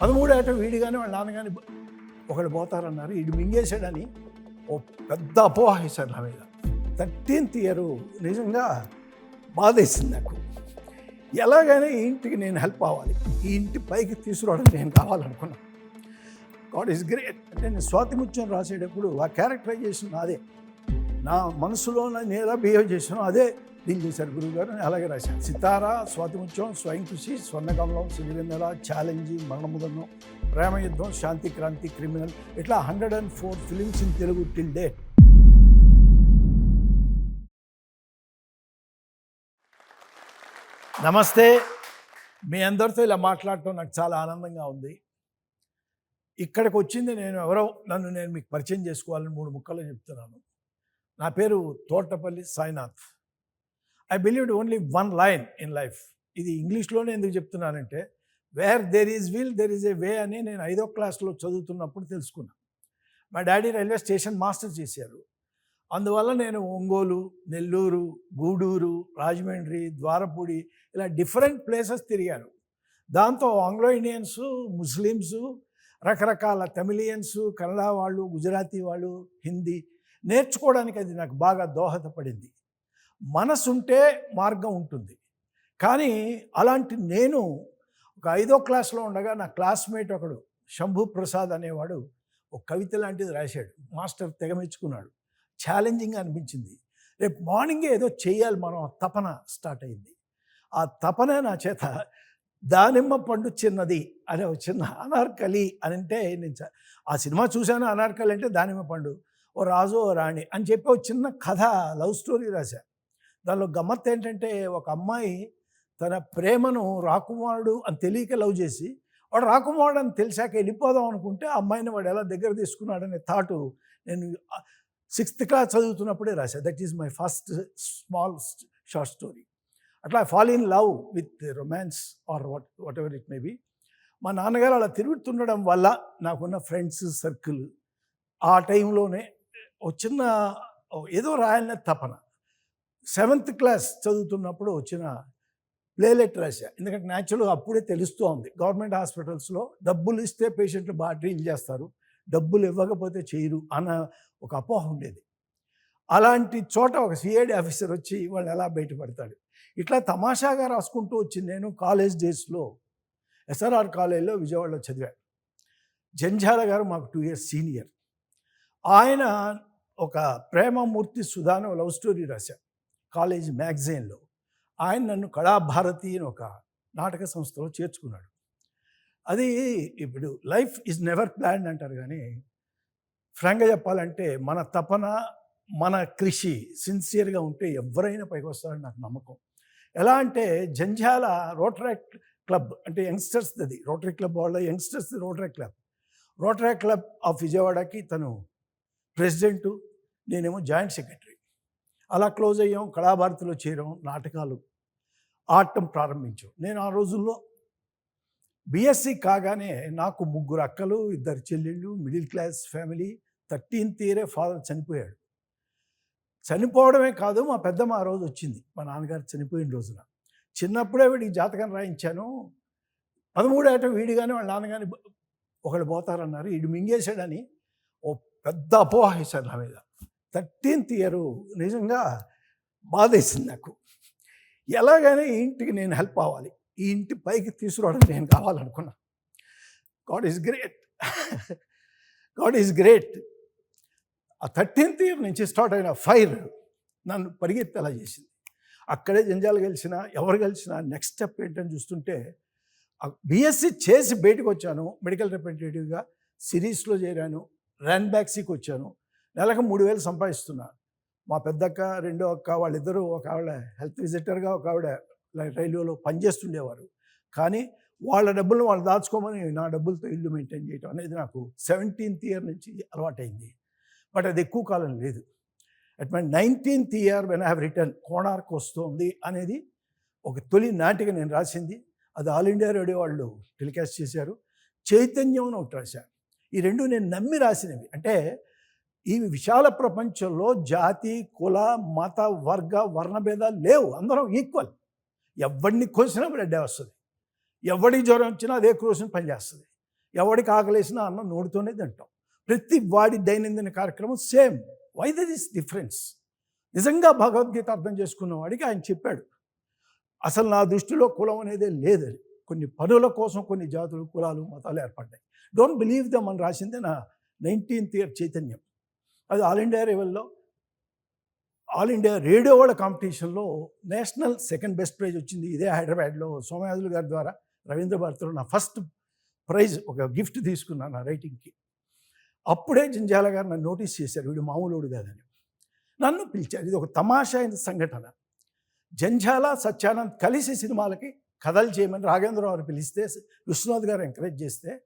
పదమూడేట ఏట వీడి కానీ వాళ్ళ నాన్న కానీ ఒకళ్ళు పోతారన్నారు. వీడు మింగేశాడని ఓ పెద్ద అపోహ వేశారు నా మీద. థర్టీన్త్ ఇయర్ నిజంగా బాధేసింది నాకు. ఎలాగైనా ఈ ఇంటికి నేను హెల్ప్ అవ్వాలి. ఈ ఇంటి పైకి తీసుకురావడం నేను కావాలనుకున్నాను గాడ్ ఈస్ గ్రేట్. అంటే నేను స్వాతి ముత్యం రాసేటప్పుడు ఆ క్యారెక్టరైజేషన్ అదే నా మనసులో నేను ఎలా బిహేవ్ చేసానో అదే డీల్ చేశారు గురువు గారు అలాగే రాశాను. సితారా స్వాతిముత్యం స్వయం కృషి స్వర్ణకమలం సిరివెన్నెల ఛాలెంజ్ మరణముదనం ప్రేమ యుద్ధం శాంతి క్రాంతి క్రిమినల్ ఇట్లా hundred and four films in Telugu till date నమస్తే. మీ అందరితో ఇలా మాట్లాడటం నాకు చాలా ఆనందంగా ఉంది. ఇక్కడికి వచ్చింది నేను ఎవరో నన్ను నేను మీకు పరిచయం చేసుకోవాలని మూడు ముక్కలు చెప్తున్నాను. నా పేరు Thotapalli Sainath. I believed only one line in life ఇది ఇంగ్లీష్లోనే ఎందుకు చెప్తున్నానంటే where there is will there is a way అని నేను ఐదో క్లాస్లో చదువుతున్నప్పుడు తెలుసుకున్నాను మా డాడీ రైల్వే స్టేషన్ మాస్టర్ చేశారు. అందువల్ల నేను ఒంగోలు నెల్లూరు గూడూరు రాజమండ్రి ద్వారపూడి ఇలా డిఫరెంట్ ప్లేసెస్ తిరిగాను. దాంతో ఆంగ్లో ఇండియన్స్ ముస్లిమ్స్ రకరకాల తమిళియన్స్ కన్నడ వాళ్ళు గుజరాతీ వాళ్ళు హిందీ నేర్చుకోవడానికి అది నాకు బాగా దోహదపడింది. మనసుంటే మార్గం ఉంటుంది. కానీ అలాంటి నేను ఒక ఐదో క్లాస్లో ఉండగా నా క్లాస్మేట్ ఒకడు శంభు ప్రసాద్ అనేవాడు ఒక కవిత లాంటిది రాశాడు మాస్టర్ తెగమెచ్చుకున్నాడు ఛాలెంజింగ్ అనిపించింది. రేపు మార్నింగే ఏదో చేయాలి మనం ఆ తపన స్టార్ట్ అయింది. ఆ తపన నా చేత దానిమ్మ పండు చిన్నది అనే ఒక చిన్న అనార్కలి అని అంటే నేను ఆ సినిమా చూశాను అనార్కలి అంటే దానిమ్మ పండు ఓ రాజు ఓ రాణి అని చెప్పి ఒక చిన్న కథ లవ్ స్టోరీ రాశా. దానిలో గమ్మత్ ఏంటంటే ఒక అమ్మాయి తన ప్రేమను రాకుమారుడు అని తెలియక లవ్ చేసి వాడు రాకుమారుడు అని తెలిసాక వెళ్ళిపోదాం అనుకుంటే ఆ అమ్మాయిని వాడు ఎలా దగ్గర తీసుకున్నాడనే థాటు నేను సిక్స్త్ క్లాస్ చదువుతున్నప్పుడే రాశా. That is my first small short story. అట్లా fall in love with romance or what whatever it may be. మా నాన్నగారు అలా తిరుగుతుండడం వల్ల నాకున్న ఫ్రెండ్స్ సర్కిల్ ఆ టైంలోనే ఒక చిన్న ఏదో రాయాలనే తపన. సెవెంత్ క్లాస్ చదువుతున్నప్పుడు వచ్చిన ప్లేలెట్ రాశా. ఎందుకంటే న్యాచురల్గా అప్పుడే తెలుస్తూ ఉంది. గవర్నమెంట్ హాస్పిటల్స్లో డబ్బులు ఇస్తే పేషెంట్లు బాగా ట్రీట్ చేస్తారు. డబ్బులు ఇవ్వకపోతే చేయరు అన్న ఒక అపోహ ఉండేది. అలాంటి చోట ఒక సిఐడి ఆఫీసర్ వచ్చి వాళ్ళు ఎలా బయటపడతాడు? ఇట్లా తమాషాగా రాసుకుంటూ వచ్చింది నేను కాలేజ్ డేస్లో ఎస్ఆర్ఆర్ కాలేజ్లో విజయవాడలో చదివాను. జంఝాల గారు మాకు టూ ఇయర్స్ సీనియర్ ఆయన ఒక ప్రేమమూర్తి సుధాను లవ్ స్టోరీ రాశారు కాలేజ్ మ్యాగజైన్లో ఆయన నన్ను కళాభారతి అని ఒక నాటక సంస్థలో చేర్చుకున్నాడు. అది ఇప్పుడు లైఫ్ ఈజ్ నెవర్ ప్లాన్డ్ అంటారు కానీ ఫ్రాంక్గా చెప్పాలంటే మన తపన మన కృషి సిన్సియర్గా ఉంటే ఎవరైనా పైకి వస్తారని నాకు నమ్మకం. ఎలా అంటే జంజాల రోటరీ క్లబ్ అంటే యంగ్స్టర్స్ అది రోటరీ క్లబ్ వాళ్ళ youngsters rotary club. Rotary club of విజయవాడకి తను ప్రెసిడెంటు నేనేమో జాయింట్ సెక్రటరీ. అలా క్లోజ్ అయ్యాం కళాభారతిలో చేరాం నాటకాలు ఆడటం ప్రారంభించాం. నేను ఆ రోజుల్లో బిఎస్సి కాగానే నాకు ముగ్గురు అక్కలు ఇద్దరు చెల్లెళ్ళు మిడిల్ క్లాస్ ఫ్యామిలీ థర్టీన్త్ ఇయరే ఫాదర్ చనిపోయాడు. చనిపోవడమే కాదు మా పెద్దమ్మ ఆ రోజు వచ్చింది. మా నాన్నగారు చనిపోయిన రోజున. చిన్నప్పుడే వీడికి జాతకం రాయించాను. పదమూడు ఏట వీడి కానీ వాళ్ళ నాన్నగాని ఒకళ్ళు పోతారన్నారు. వీడు మింగేశాడని ఓ పెద్ద అపోహ వేశారు నా మీద. థర్టీన్త్ ఇయర్ నిజంగా బాధేసింది నాకు. ఎలాగైనా ఈ ఇంటికి నేను హెల్ప్ అవ్వాలి. ఈ ఇంటి పైకి తీసుకురావడం నేను కావాలనుకున్నా. God is great. God is great. ఆ థర్టీన్త్ ఇయర్ నుంచి స్టార్ట్ అయిన ఫైర్ నన్ను పరిగెత్తేలా చేసింది. అక్కడే జంజాలు గెలిచినా ఎవరు గెలిచినా నెక్స్ట్ స్టెప్ ఏంటని చూస్తుంటే బీఎస్సీ చేసి బయటకు వచ్చాను. మెడికల్ రిప్రజెంటేటివ్గా సిరీస్లో చేరాను. రన్ బ్యాక్సీకి వచ్చాను నెలకు మూడు వేలు సంపాదిస్తున్నా మా పెద్దక్క రెండో అక్క వాళ్ళిద్దరూ ఒక ఆవిడ హెల్త్ విజిటర్గా ఒక ఆవిడ రైల్వేలో పనిచేస్తుండేవారు. కానీ వాళ్ళ డబ్బులు వాళ్ళు దాచుకోమని నా డబ్బులతో ఇల్లు మెయింటైన్ చేయటం అనేది నాకు సెవెంటీన్త్ ఇయర్ నుంచి అలవాటైంది. బట్ అది ఎక్కువ కాలం లేదు. At my nineteenth year when I have return Konark వస్తుంది అనేది ఒక తొలి నాటిక నేను రాసింది. అది ఆల్ ఇండియా రేడియో వాళ్ళు టెలికాస్ట్ చేశారు. చైతన్యం అని ఒకటి రాశారు. ఈ రెండు నేను నమ్మి రాసినవి. అంటే ఈ విశాల ప్రపంచంలో జాతి కుల మత వర్గ వర్ణభేదాలు లేవు. అందరం ఈక్వల్ ఎవరిని కోసినా బ్లడ్ వస్తుంది. ఎవడికి జ్వరం వచ్చినా అదే క్రోసిన పనిచేస్తుంది ఎవడికి ఆకలేసినా అన్నం నోడుతోనే తింటాం. ప్రతి వాడి దైనందిన కార్యక్రమం same. Why this is difference నిజంగా భగవద్గీత అర్థం చేసుకున్న వాడికి ఆయన చెప్పాడు. అసలు నా దృష్టిలో కులం అనేది లేదని కొన్ని పనుల కోసం కొన్ని జాతులు కులాలు మతాలు ఏర్పడ్డాయి. డోంట్ బిలీవ్ దమ్ అని రాసిందే నా నైన్టీన్త్ ఇయర్ చైతన్యం. అది ఆల్ ఇండియా లెవెల్లో ఆల్ ఇండియా రేడియో వాళ్ళ కాంపిటీషన్లో నేషనల్ సెకండ్ బెస్ట్ ప్రైజ్ వచ్చింది. ఇదే హైదరాబాద్లో సోమయాజులు గారి ద్వారా రవీంద్ర భారతిలో నా ఫస్ట్ ప్రైజ్ ఒక గిఫ్ట్ తీసుకున్నాను నా రైటింగ్కి. అప్పుడే జంజాల గారు నన్ను నోటీస్ చేశారు. వీడు మామూలుడు కాదని. నన్ను పిలిచారు. ఇది ఒక తమాషా అయిన సంఘటన. జంజాల సత్యానంద్ కలిసి సినిమాలకి కథలు చేయమని రాఘేంద్రరావు పిలిస్తే విశ్వనాథ్ గారు ఎంకరేజ్ చేస్తే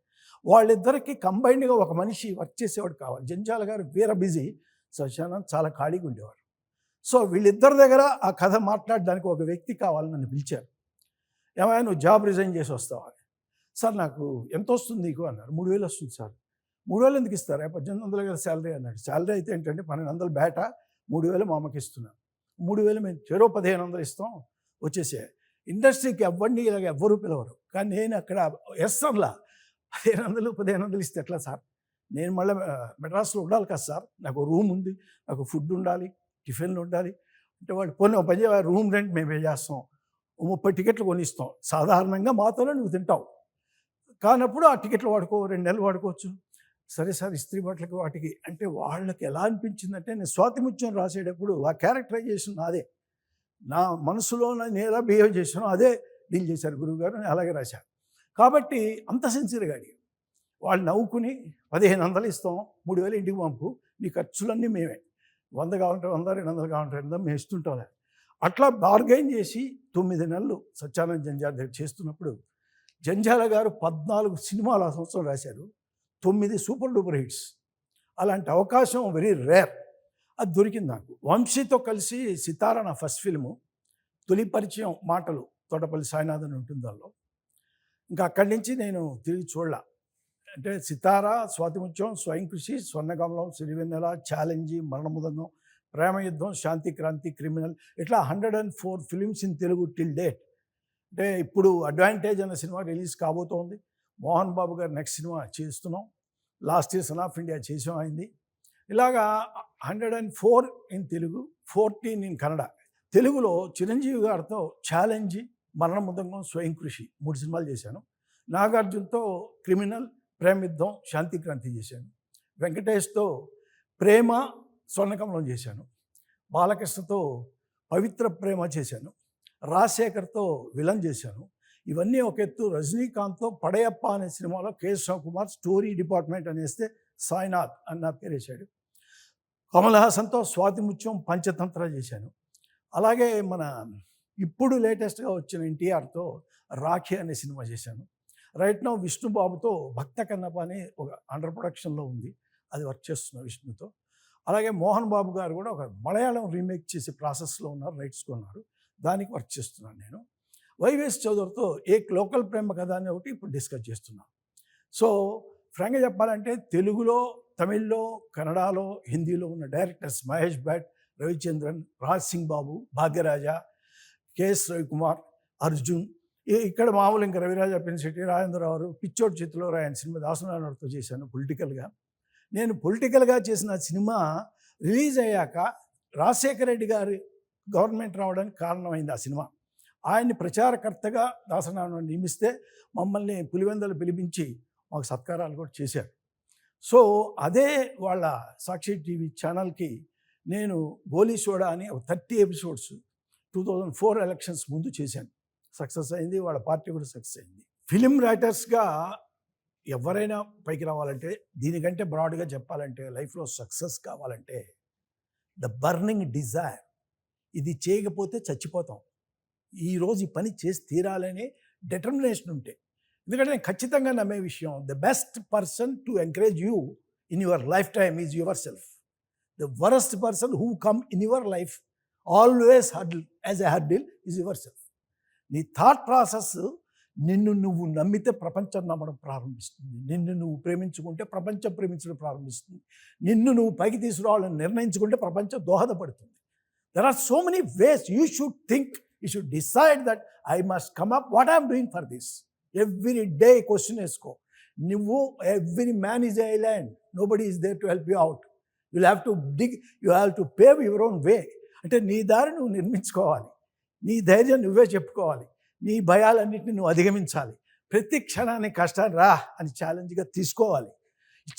వాళ్ళిద్దరికి కంబైన్డ్గా ఒక మనిషి వర్క్ చేసేవాడు కావాలి. జంజాల గారు వీర బిజీ. సత్యానంద్ చాలా ఖాళీగా ఉండేవారు. సో వీళ్ళిద్దరి దగ్గర ఆ కథ మాట్లాడడానికి ఒక వ్యక్తి కావాలని నన్ను పిలిచారు. ఏమైనా నువ్వు జాబ్ రిజైన్ చేసి వస్తావా? సార్ నాకు ఎంత వస్తుంది నీకు? అన్నారు. మూడు వేలు వస్తుంది సార్. మూడు వేలు ఎందుకు ఇస్తారు? పద్దెనిమిది వందల గారు శాలరీ అన్నాడు. శాలరీ అయితే ఏంటంటే పన్నెండు వందలు బేట మూడు వేలు మా అమ్మకి ఇస్తున్నాను. మూడు వేలు మేము చెరో పదిహేను వందలు ఇస్తాం వచ్చేసే ఇండస్ట్రీకి ఎవరిని ఇలాగ ఎవ్వరూ పిలవరు. కానీ నేను అక్కడ ఎస్సర్లా పదిహేను వందలు పదిహేను వందలు ఇస్తే ఎట్లా సార్? నేను మళ్ళీ మెడ్రాస్లో ఉండాలి కదా సార్. నాకు రూమ్ ఉంది నాకు ఫుడ్ ఉండాలి టిఫిన్లు ఉండాలి. అంటే వాళ్ళు పోనీ ఒక పని చేయ రూమ్ రెంట్ మేము పే చేస్తాం? ఓ ముప్పై టికెట్లు కొనిస్తాం. సాధారణంగా మాతోనే నువ్వు తింటావు. కానప్పుడు ఆ టికెట్లు వాడుకో రెండు నెలలు వాడుకోవచ్చు. సరే సార్ ఇస్త్రీ బట్టలకి వాటికి. అంటే వాళ్ళకి ఎలా అనిపించిందంటే నేను స్వాతిముత్యం రాసేటప్పుడు ఆ క్యారెక్టరైజేషన్ అదే నా మనసులో నేను ఎలా బిహేవ్ చేశానో అదే డీల్ చేశారు గురువుగారు నేను అలాగే రాశాను. కాబట్టి అంత సిన్సియర్గా అడిగాడు. వాళ్ళు నవ్వుకుని పదిహేను వందలు ఇస్తాం మూడు వేలు ఇంటికి పంపు నీ ఖర్చులన్నీ మేమే. వంద కావాలంటే వంద రెండు వందలు కావాలంటే రెండు మేము ఇస్తుంటాం అట్లా బార్గైన్ చేసి తొమ్మిది నెలలు సత్యానంద జంజాల దగ్గర చేస్తున్నప్పుడు జంజాల గారు పద్నాలుగు సినిమాలు ఆ సంవత్సరం రాశారు. తొమ్మిది సూపర్ డూపర్ హిట్స్. అలాంటి అవకాశం వెరీ రేర్. అది దొరికింది నాకు. వంశీతో కలిసి సితారా నా ఫస్ట్ ఫిల్ము. తొలి పరిచయం మాటలు తోటపల్లి సాయినాథన్ ఉంటుంది దానిలో. ఇంకా అక్కడి నుంచి నేను తిరిగి చూడాల. అంటే సితారా స్వాతిముత్యం స్వయం కృషి స్వర్ణకమలం సిరివెన్నెల ఛాలెంజీ మరణముదంగం ప్రేమ యుద్ధం శాంతి క్రాంతి క్రిమినల్ ఇట్లా hundred and four films in Telugu till date. అంటే ఇప్పుడు అడ్వాంటేజ్ అనే సినిమా రిలీజ్ కాబోతోంది. మోహన్ బాబు గారు నెక్స్ట్ సినిమా చేస్తున్నాం. Last year son of India చేసాం అయింది. ఇలాగా hundred and four in Telugu fourteen in Kannada. తెలుగులో చిరంజీవి గారితో ఛాలెంజ్ మరణముదంగం స్వయం కృషి మూడు సినిమాలు చేశాను. నాగార్జునతో క్రిమినల్ ప్రేమ యుద్ధం శాంతి క్రాంతి చేశాను. వెంకటేష్తో ప్రేమ స్వర్ణకమలం చేశాను. బాలకృష్ణతో పవిత్ర ప్రేమ చేశాను. రాజశేఖర్తో విలన్ చేశాను. ఇవన్నీ ఒక ఎత్తు. రజనీకాంత్తో పడయప్ప అనే సినిమాలో కె కుమార్ స్టోరీ డిపార్ట్మెంట్ అనేస్తే సాయినాథ్ అని నా పేరు వేశాడు. కమల్ హాసన్తో స్వాతిముత్యం పంచతంత్ర చేశాను. అలాగే మన ఇప్పుడు లేటెస్ట్గా వచ్చిన ఎన్టీఆర్తో రాఖీ అనే సినిమా చేశాను. రైట్ నా విష్ణుబాబుతో భక్త కన్నప అనే ఒక అండర్ ప్రొడక్షన్లో ఉంది. అది వర్క్ చేస్తున్న విష్ణుతో. అలాగే మోహన్ బాబు గారు కూడా ఒక మలయాళం రీమేక్ చేసే ప్రాసెస్లో ఉన్నారు రైట్స్ కొన్నారు. దానికి వర్క్ చేస్తున్నాను నేను. వైవేస్ చౌదరితో ఏ లోకల్ ప్రేమ కథ అని ఒకటి ఇప్పుడు డిస్కస్ చేస్తున్నాను. సో ఫ్రాంక్గా చెప్పాలంటే తెలుగులో తమిళ్ళో కన్నడలో హిందీలో ఉన్న directors Mahesh Bhatt Ravichandran Raj Singh Babu Bhagyaraja K S Ravikumar Arjun ఇక్కడ మామూలు ఇంకా రవిరాజ పెన్సిటి రాజేంద్రరావు పిచ్చోటి చేతిలో రాయని సినిమా దాసనారాయణతో చేశాను పొలిటికల్గా. నేను పొలిటికల్గా చేసిన సినిమా రిలీజ్ అయ్యాక రాజశేఖర రెడ్డి గారి గవర్నమెంట్ రావడానికి కారణమైంది ఆ సినిమా. ఆయన్ని ప్రచారకర్తగా దాసనారాయణ నియమిస్తే మమ్మల్ని పులివెందలు పిలిపించి మాకు సత్కారాలు కూడా చేశారు. సో అదే వాళ్ళ సాక్షి టీవీ ఛానల్కి నేను గోలీ సోడా అని ఒక thirty episodes two thousand four elections ముందు చేశాను. సక్సెస్ అయింది వాళ్ళ పార్టీ కూడా సక్సెస్ అయింది. ఫిలిం రైటర్స్గా ఎవరైనా పైకి రావాలంటే దీనికంటే బ్రాడ్గా చెప్పాలంటే లైఫ్లో సక్సెస్ కావాలంటే ద బర్నింగ్ డిజైర్ ఇది చేయకపోతే చచ్చిపోతాం. ఈరోజు ఈ పని చేసి తీరాలనే డిటర్మినేషన్ ఉంటే. ఎందుకంటే నేను ఖచ్చితంగా నమ్మే విషయం the best person to encourage you in your life time is yourself. The worst person who come in your life always hurdle as a hurdle is yourself నీ థాట్ ప్రాసెస్ నిన్ను నువ్వు నమ్మితే ప్రపంచం నమ్మడం ప్రారంభిస్తుంది. నిన్ను నువ్వు ప్రేమించుకుంటే ప్రపంచం ప్రేమించడం ప్రారంభిస్తుంది. నిన్ను నువ్వు పైకి తీసుకురావాలని నిర్ణయించుకుంటే ప్రపంచం దోహదపడుతుంది. There are so many ways you should think you should decide that I must come up what I'm doing for this every day question వేసుకో. నువ్వు every man is island nobody is there to help you out you have to dig you have to pave your own way అంటే నీ దారి నువ్వు నిర్మించుకోవాలి. నీ ధైర్యం నువ్వే చెప్పుకోవాలి. నీ భయాలన్నింటినీ నువ్వు అధిగమించాలి. ప్రతి క్షణాన్ని కష్టాన్ని రా అని ఛాలెంజ్గా తీసుకోవాలి.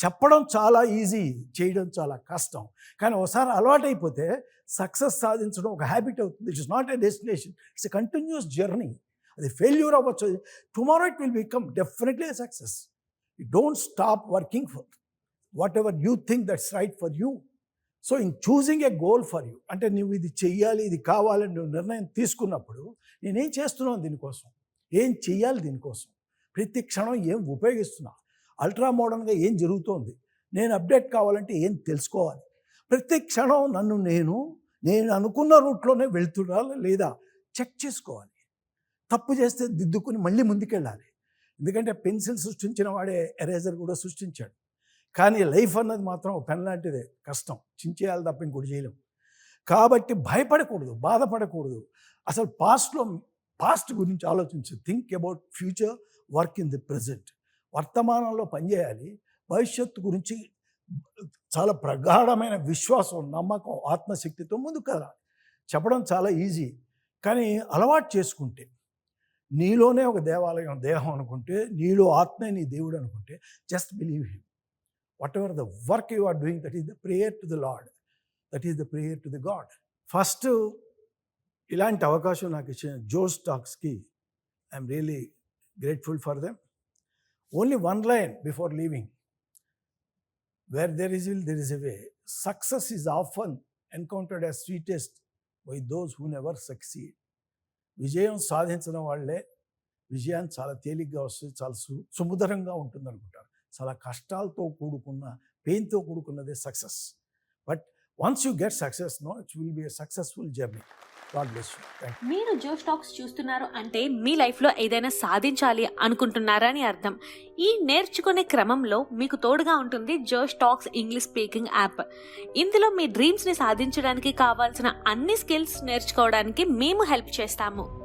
చెప్పడం చాలా ఈజీ చేయడం చాలా కష్టం. కానీ ఒకసారి అలవాటైపోతే సక్సెస్ సాధించడం ఒక హ్యాబిట్ అవుతుంది. It's not a destination it's a continuous journey. అది ఫెయిల్యూర్ అవ్వచ్చు. Tomorrow it will become definitely success. You don't stop working for whatever you think that's right for you so in choosing a goal for you అంటే నువ్వు ఇది చెయ్యాలి ఇది కావాలని నువ్వు నిర్ణయం తీసుకున్నప్పుడు నేనేం చేస్తున్నాను దీనికోసం? ఏం చెయ్యాలి దీనికోసం? ప్రతి క్షణం ఏం ఉపయోగిస్తున్నా? అల్ట్రా మోడర్న్గా ఏం జరుగుతోంది? నేను అప్డేట్ కావాలంటే ఏం తెలుసుకోవాలి? ప్రతి క్షణం నన్ను నేను నేను అనుకున్న రూట్లోనే వెళ్తున్నా లేదా? చెక్ చేసుకోవాలి. తప్పు చేస్తే దిద్దుకుని మళ్ళీ ముందుకెళ్ళాలి. ఎందుకంటే పెన్సిల్ సృష్టించిన వాడే ఎరేజర్ కూడా సృష్టించాడు. కానీ లైఫ్ అన్నది మాత్రం ఒక పెన్ లాంటిదే. కష్టం. చించేయాలి తప్ప ఇంకోటి చేయలేం. కాబట్టి భయపడకూడదు బాధపడకూడదు. అసలు పాస్ట్లో పాస్ట్ గురించి ఆలోచించు. Think about future work in the present. వర్తమానంలో పనిచేయాలి భవిష్యత్తు గురించి చాలా ప్రగాఢమైన విశ్వాసం నమ్మకం ఆత్మశక్తితో ముందుకు కదలాలి చెప్పడం చాలా ఈజీ. కానీ అలవాటు చేసుకుంటే నీలోనే ఒక దేవాలయం దేహం అనుకుంటే నీలో ఆత్మే నీ దేవుడు అనుకుంటే just believe him whatever the work you are doing that is the prayer to the lord that is the prayer to the god first ఇలాంటి అవకాశం నాకు ఇచ్చిన Josh టాక్స్కి I'm really grateful for them only one line before leaving where there is will there is a way success is often encountered as sweetest by those who never succeed విజయం సాధించిన వాళ్ళే. విజయాన్ని చాలా తేలిగ్గా వస్తుంది చాలా సు సుముదరంగా ఉంటుంది అనుకుంటారు చాలా కష్టాలతో కూడుకున్న పెయిన్తో కూడుకున్నదే success. But once you get success no it will be successful journey. మీరు జో టాక్స్ చూస్తున్నారు అంటే మీ లైఫ్లో ఏదైనా సాధించాలి అనుకుంటున్నారా అని అర్థం. ఈ నేర్చుకునే క్రమంలో మీకు తోడుగా ఉంటుంది Josh Talks English speaking app. ఇందులో మీ డ్రీమ్స్ని సాధించడానికి కావాల్సిన అన్ని స్కిల్స్ నేర్చుకోవడానికి మేము హెల్ప్ చేస్తాము.